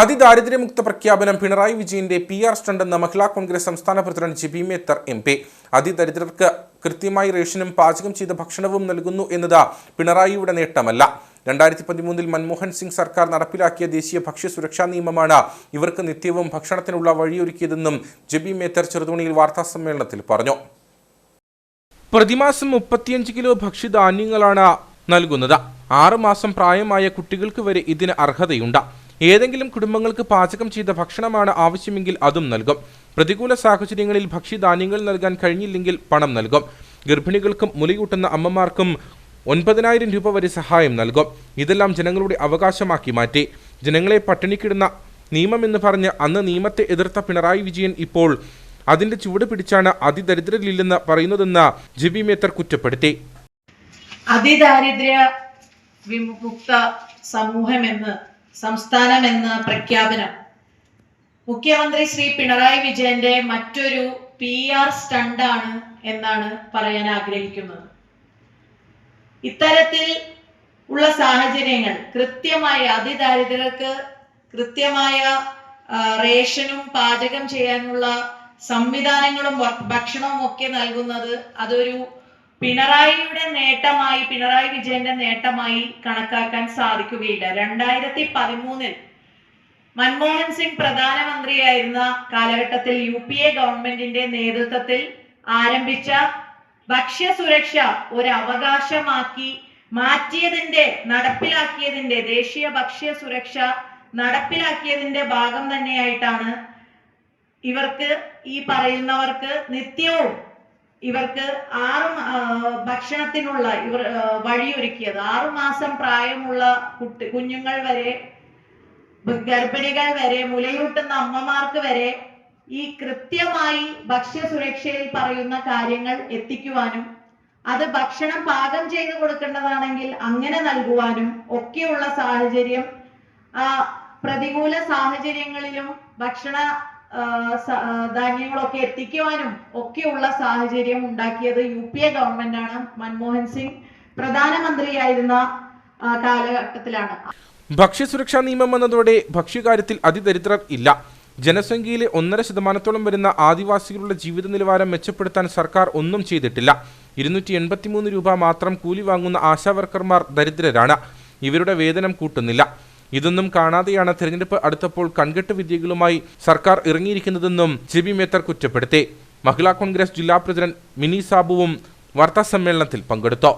അതിദാരിദ്ര്യമുക്ത പ്രഖ്യാപനം പിണറായി വിജയന്റെ P R സ്റ്റണ്ടെന്ന മഹിളാ കോൺഗ്രസ് സംസ്ഥാന president Jebi Mather M P. അതിദരിദ്രർക്ക് കൃത്യമായി റേഷനും പാചകം ചെയ്ത ഭക്ഷണവും നൽകുന്നു എന്നത് പിണറായിയുടെ നേട്ടമല്ല. രണ്ടായിരത്തി പതിമൂന്നിൽ മൻമോഹൻ സിംഗ് സർക്കാർ നടപ്പിലാക്കിയ ദേശീയ ഭക്ഷ്യ സുരക്ഷാ നിയമമാണ് ഇവർക്ക് നിത്യവും ഭക്ഷണത്തിനുള്ള വഴിയൊരുക്കിയതെന്നും ജെബി മേത്തർ ചെറുതോണിയിൽ വാർത്താസമ്മേളനത്തിൽ പറഞ്ഞു. പ്രതിമാസം മുപ്പത്തിയഞ്ച് കിലോ ഭക്ഷ്യധാന്യങ്ങളാണ് നൽകുന്നത്. ആറുമാസം പ്രായമായ കുട്ടികൾക്ക് വരെ ഇതിന് അർഹതയുണ്ട്. ഏതെങ്കിലും കുടുംബങ്ങൾക്ക് പാചകം ചെയ്ത ഭക്ഷണമാണ് ആവശ്യമെങ്കിൽ അതും നൽകും. പ്രതികൂല സാഹചര്യങ്ങളിൽ ഭക്ഷ്യധാന്യങ്ങൾ നൽകാൻ കഴിഞ്ഞില്ലെങ്കിൽ പണം നൽകും. ഗർഭിണികൾക്കും മുലയൂട്ടുന്ന അമ്മമാർക്കും ഒൻപതിനായിരം രൂപ വരെ സഹായം നൽകും. ഇതെല്ലാം ജനങ്ങളുടെ അവകാശമാക്കി മാറ്റി. ജനങ്ങളെ പട്ടിണിക്കിടുന്ന നിയമമെന്ന് പറഞ്ഞ് അന്ന് നിയമത്തെ എതിർത്ത പിണറായി വിജയൻ ഇപ്പോൾ അതിന്റെ ചുവട് പിടിച്ചാണ് അതിദരിദ്രരില്ലെന്ന് പറയുന്നതെന്ന് ജിബി മേത്തർ കുറ്റപ്പെടുത്തി. അതിദാരിദ്ര്യ വിമുക്ത സമൂഹമെന്ന് സംസ്ഥാനമെന്ന പ്രഖ്യാപനം. മുഖ്യമന്ത്രി ശ്രീ പിണറായി വിജയന്റെ മറ്റൊരു പി ആർ സ്റ്റണ്ടാണ് എന്നാണ് പറയാൻ ആഗ്രഹിക്കുന്നത്. ഇത്തരത്തിൽ ഉള്ള സാഹചര്യങ്ങൾ കൃത്യമായ അതിദാരിദ്ര്യർക്ക് കൃത്യമായ റേഷനും പാചകം ചെയ്യാനുള്ള സംവിധാനങ്ങളും ഭക്ഷണവും ഒക്കെ നൽകുന്നത് അതൊരു പിണറായിയുടെ നേട്ടമായി പിണറായി വിജയന്റെ നേട്ടമായി കണക്കാക്കാൻ സാധിക്കുകയില്ല. രണ്ടായിരത്തി പതിമൂന്നിൽ മൻമോഹൻ സിംഗ് പ്രധാനമന്ത്രിയായിരുന്ന കാലഘട്ടത്തിൽ യു പി എ ഗവൺമെന്റിന്റെ നേതൃത്വത്തിൽ ആരംഭിച്ച ഭക്ഷ്യസുരക്ഷ ഒരു അവകാശമാക്കി മാറ്റിയതിന്റെ നടപ്പിലാക്കിയതിന്റെ ദേശീയ ഭക്ഷ്യ സുരക്ഷ നടപ്പിലാക്കിയതിന്റെ ഭാഗം തന്നെയായിട്ടാണ് ഇവർക്ക് ഈ പറയുന്നവർക്ക് നിത്യവും ഇവർക്ക് ആറ് ഭക്ഷണത്തിനുള്ള ഇവർ വഴി വഴിയൊരുക്കിയത്. ആറു മാസം പ്രായമുള്ള കുട്ടി കുഞ്ഞുങ്ങൾ വരെ ഗർഭിണികൾ വരെ മുലയൂട്ടുന്ന അമ്മമാർക്ക് വരെ ഈ കൃത്യമായി ഭക്ഷ്യസുരക്ഷയിൽ പറയുന്ന കാര്യങ്ങൾ എത്തിക്കുവാനും അത് ഭക്ഷണം പാകം ചെയ്ത് കൊടുക്കേണ്ടതാണെങ്കിൽ അങ്ങനെ നൽകുവാനും ഒക്കെയുള്ള സാഹചര്യം പ്രതികൂല സാഹചര്യങ്ങളിലും ഭക്ഷണ ധാന്യങ്ങളൊക്കെ എത്തിക്കുവാനും ഒക്കെയുള്ള സാഹചര്യം ഉണ്ടാക്കിയത് യു പി എ ഗവൺമെന്റാണ് മൻമോഹൻ സിംഗ് പ്രധാനമന്ത്രിയായിരുന്ന കാലഘട്ടത്തിലാണ്. ഭക്ഷ്യസുരക്ഷാ നിയമം വന്നതോടെ ഭക്ഷ്യകാര്യത്തിൽ അതിദരിദ്രർ ഇല്ല. ജനസംഖ്യയിലെ ഒന്നര ശതമാനത്തോളം വരുന്ന ആദിവാസികളുടെ ജീവിത നിലവാരം മെച്ചപ്പെടുത്താൻ സർക്കാർ ഒന്നും ചെയ്തിട്ടില്ല. ഇരുന്നൂറ്റി എൺപത്തിമൂന്ന് രൂപ മാത്രം കൂലി വാങ്ങുന്ന ആശാവർക്കർമാർ ദരിദ്രരാണ്. ഇവരുടെ വേതനം കൂട്ടുന്നില്ല. ഇതൊന്നും കാണാതെയാണ് തെരഞ്ഞെടുപ്പ് അടുത്തപ്പോൾ കൺകെട്ട് വിദ്യകളുമായി സർക്കാർ ഇറങ്ങിയിരിക്കുന്നതെന്നും ജിബി മേത്തർ കുറ്റപ്പെടുത്തി. മഹിളാ കോൺഗ്രസ് ജില്ലാ പ്രസിഡന്റ് മിനി സാബുവും വാർത്താസമ്മേളനത്തിൽ പങ്കെടുത്തു.